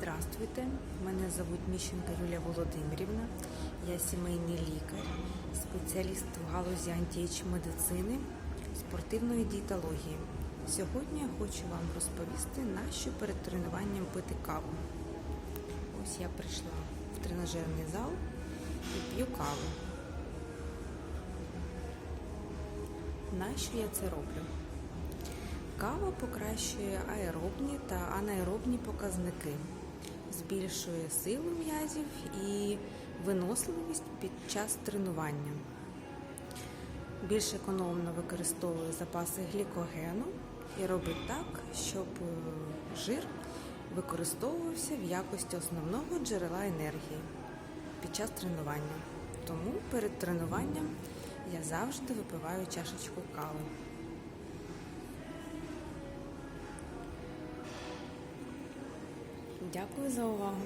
Здравствуйте, мене звуть Міщенка Юлія Володимирівна. Я сімейний лікар, спеціаліст в галузі антієч медицини, спортивної дієтології. Сьогодні я хочу вам розповісти, на що перед тренуванням пити каву. Ось я прийшла в тренажерний зал і п'ю каву. Нащо я це роблю? Кава покращує аеробні та анаеробні показники, збільшує силу м'язів і виносливість під час тренування. Більш економно використовує запаси глікогену і робить так, щоб е, жир використовувався в якості основного джерела енергії під час тренування. Тому перед тренуванням я завжди випиваю чашечку кави. Дякую за увагу.